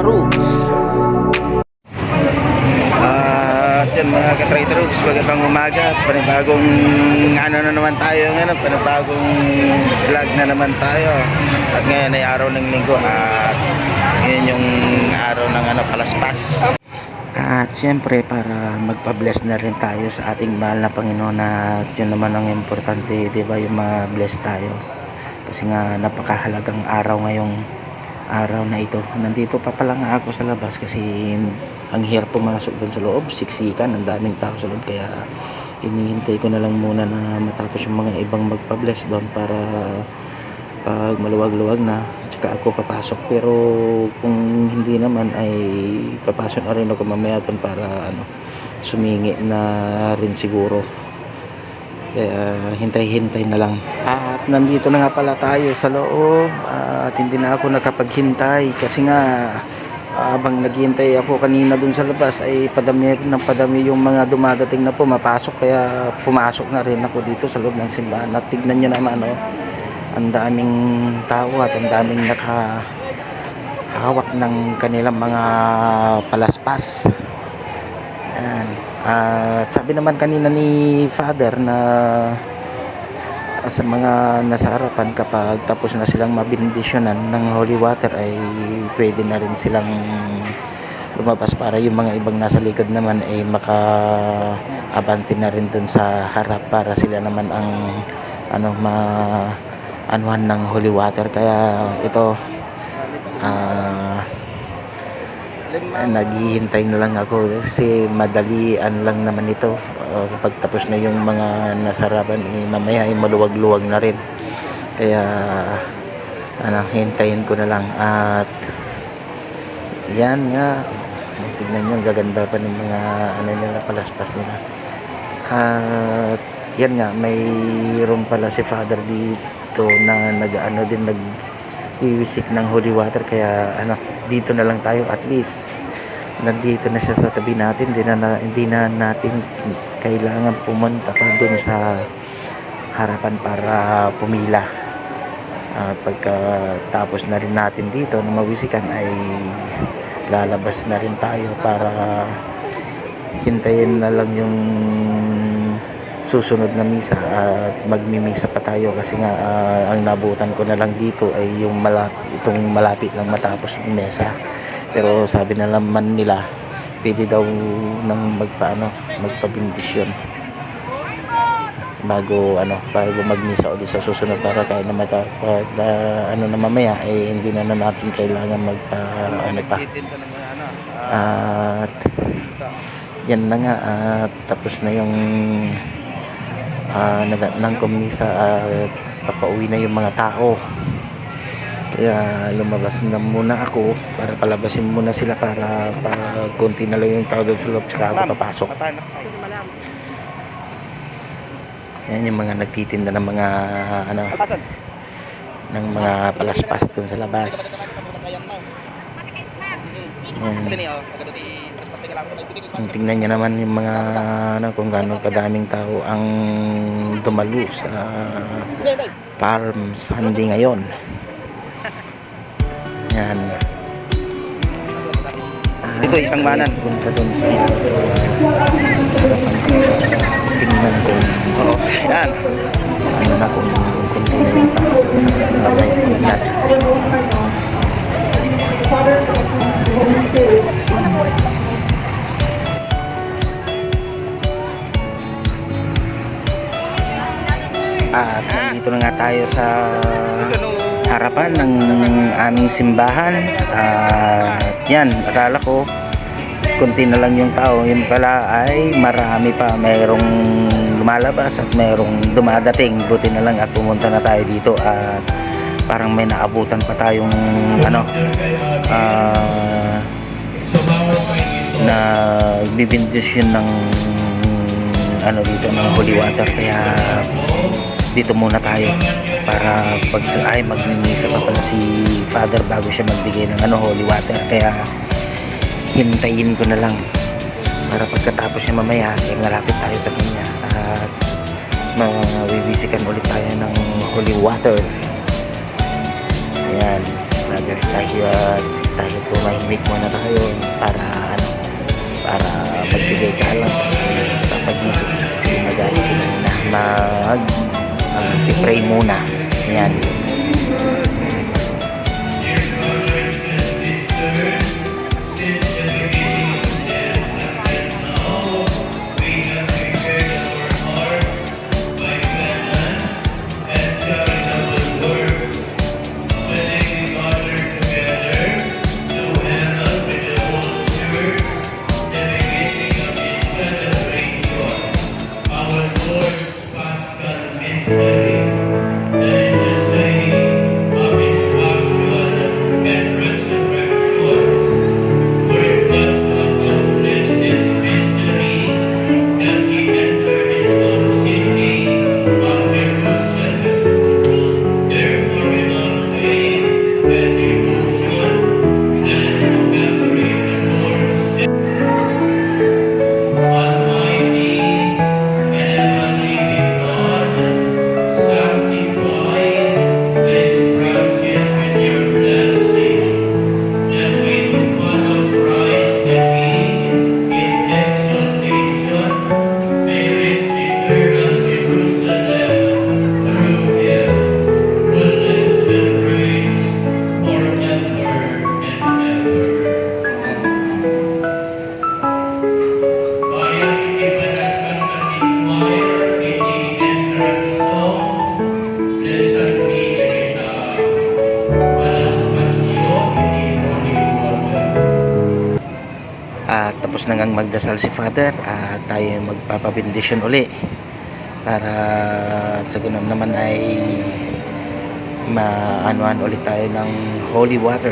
Roots. At yan mga ka-Trader Roots, magandang umaga. Panibagong ano na naman tayo ngayon, panibagong vlog na naman tayo. At ngayon ay araw ng linggo at ngayon yung araw ng ano, palaspas. At siyempre para magpa-bless na rin tayo sa ating mahal na Panginoon na yun naman ang importante, di ba, yung ma-bless tayo. Kasi nga napakahalagang araw ngayong araw na ito. Nandito pa pala nga ako sa labas kasi ang hirap pumasok doon sa loob. Siksikan, ang daming tao sa loob. Kaya inihintay ko na lang muna na matapos yung mga ibang magpa-bless doon para pag maluwag-luwag na tsaka ako papasok pero kung hindi naman ay papasok na rin ako mamaya doon para ano sumingi na rin siguro kaya hintay-hintay na lang. At nandito na nga pala tayo sa loob at hindi na ako nakapaghintay kasi nga habang naghihintay ako kanina dun sa labas ay padami ng padami yung mga dumadating na pumapasok kaya pumasok na rin ako dito sa loob ng simbahan. At tignan nyo naman oh, ang daming tao at ang daming naka hawak ng kanilang mga palaspas. Ayan. At sabi naman kanina ni Father na sa mga nasa harapan kapag tapos na silang mabindisyonan ng holy water ay pwede na rin silang lumabas para yung mga ibang nasa likod naman ay maka abante na rin dun sa harap para sila naman ang ano ma anuhan ng holy water. Kaya ito ah naghihintay na lang ako kasi madalian lang naman ito. Uh, kapag tapos na yung mga nasarapan eh, mamaya ay maluwag-luwag na rin. Kaya ano, hintayin ko na lang. At yan nga tignan nyo gaganda pa ng mga ano nila palaspas nila. At yan nga mayroon pala si father dito na nag-ano din nag ng holy water. Kaya ano dito na lang tayo at least nandito na siya sa tabi natin. Hindi na, hindi na natin kailangan pumunta pa dun sa harapan para pumila. Uh, pagka tapos na rin natin dito na mawisikan ay lalabas na rin tayo para hintayin na lang yung susunod na misa at magmimisa pa tayo kasi nga ah, ang nabutan ko na lang dito ay yung malapit, itong malapit lang matapos yung mesa. Pero sabi na naman nila pwede daw nang magpaano magpabindisyon. Bago ano bago magmisa ulit sa susunod para kaya na mata pag, ah, ano na mamaya eh hindi na, na natin kailangan magpa ano pa. At yan na nga at tapos na yung uh, ng komisa at papauwi na yung mga tao. Kaya lumabas na muna ako para palabasin muna sila para para konti na lang yung doon sa loob tsaka ako papasok. yan yung mga nagtitinda ng mga ano ng mga palaspas doon sa labas. Yan tingnan niya naman yung mga ano, kung gaano kadaming tao ang dumalo sa Palm Sunday ngayon. Yan. Ito isang manan. Punta doon sa tingnan ko. Oo. Yan. Ano na kung kung kung sa may tingnan. Tayo sa harapan ng aming simbahan. At yan, akala ko kunti na lang yung tao. Yun pala ay marami pa. Mayroong lumalabas at mayroong dumadating. Buti na lang at pumunta na tayo dito at parang may naabutan pa tayong ano ah na bibindisyon ng ano dito ng holy water kaya dito muna tayo para pag ay magmimisa pa pala si father bago siya magbigay ng ano holy water. Kaya hintayin ko na lang para pagkatapos niya mamaya ay malapit tayo sa kanya at mawibisikan ulit tayo ng holy water. Ayan father tayo at tayo tumahimik muna tayo para ano, para magbigay ka lang kapag Jesus. Kasi magaling sila na mag uh, pray muna. Yan at na ngang magdasal si Father at tayo magpapabendisyon uli para sa ganun naman ay maanuan ulit tayo ng holy water.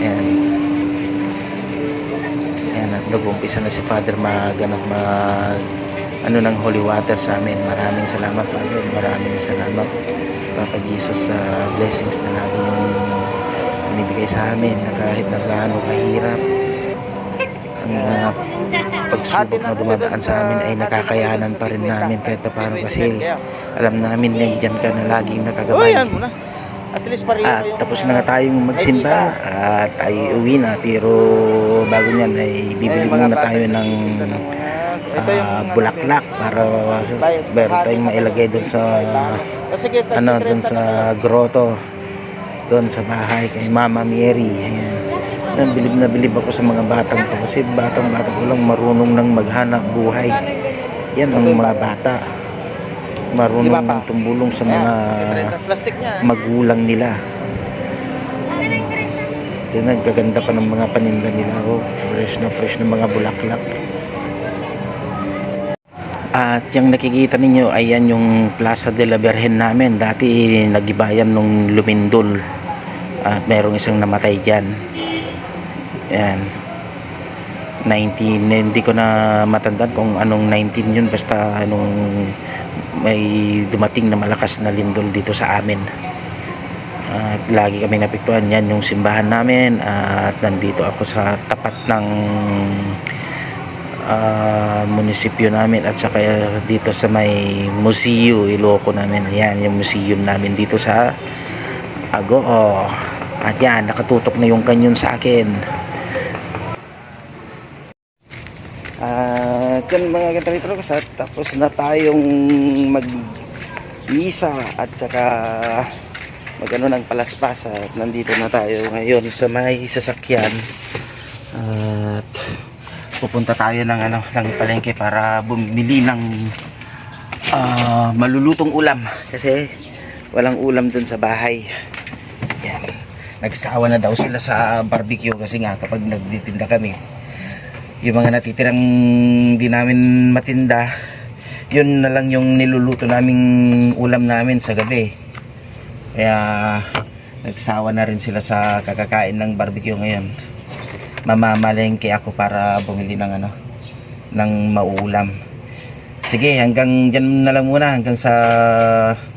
And yan at nag-umpisa na si Father mag, ano, mag ano ng holy water sa amin. Maraming salamat Father. Maraming salamat Papa Jesus sa blessings na lagi yung binibigay sa amin na kahit na gaano kahirap ang mga pagsubok na dumadaan sa amin ay nakakayanan pa rin namin kahit pa paano kasi alam namin nandiyan ka na laging nakagabay. At tapos na nga tayong magsimba at ay uwi na pero bago niyan ay bibili muna tayo ng ah, bulaklak para meron tayong mailagay doon sa ano doon sa grotto doon sa bahay kay Mama Mary. Ayan Nabilib na bilib ako sa mga batang to kasi batang bata ko lang marunong nang maghanap buhay. Yan ang mga bata. Marunong nang tumulong sa mga plastic niya. magulang nila. Kasi nagkaganda pa ng mga paninda nila. Oh, fresh na fresh na mga bulaklak. At yung nakikita ninyo ay yan yung Plaza de la Virgen namin. Dati nagibayan nung lumindol. At merong isang namatay dyan yan 19 hindi ko na matandaan kung anong 19 yun basta anong may dumating na malakas na lindol dito sa amin. At lagi kami napiktuhan. Yan yung simbahan namin at nandito ako sa tapat ng ah, munisipyo namin at saka dito sa may museo Iloco namin. Yan yung museum namin dito sa Agoo at yan nakatutok na yung kanyon sa akin at yan mga katralitros at tapos na tayong mag misa at saka magano ng palaspas at nandito na tayo ngayon sa may sasakyan. At pupunta tayo ng ano ng palengke para bumili ng ah, malulutong ulam. Kasi walang ulam dun sa bahay. Yan. Nagsawa na daw sila sa barbecue kasi nga kapag nagtitinda kami yung mga natitirang di namin matinda yun na lang yung niluluto naming ulam namin sa gabi. Kaya nagsawa na rin sila sa kakakain ng barbecue ngayon. Mamamalengke ako para bumili ng ano ng mauulam sige hanggang dyan na lang muna hanggang sa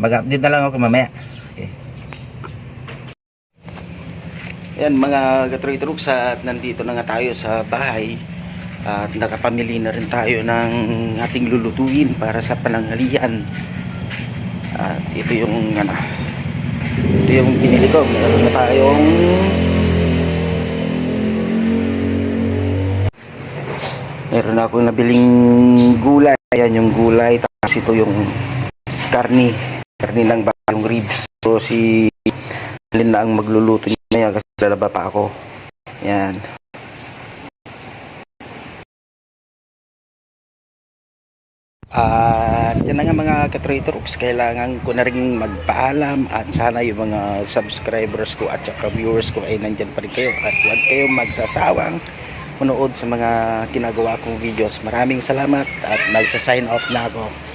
mag-update na lang ako mamaya. Okay. Yan mga Gatroy Troops at nandito na nga tayo sa bahay at nakapamili na rin tayo ng ating lulutuin para sa pananghalian at ito yung ano, ito yung binili ko. Meron na tayong meron na akong nabiling gulay. Ayan yung gulay tapos ito yung karni karni ng bagong ribs. So si Lin na ang magluluto niya. Kasi lalaba pa ako. Yan At yan na nga mga katraitors, kailangan ko na rin magpaalam at sana yung mga subscribers ko at saka viewers ko ay nandyan pa rin kayo at huwag kayong magsasawang manood sa mga ginagawa kong videos. Maraming salamat at magsa-sign off na ako.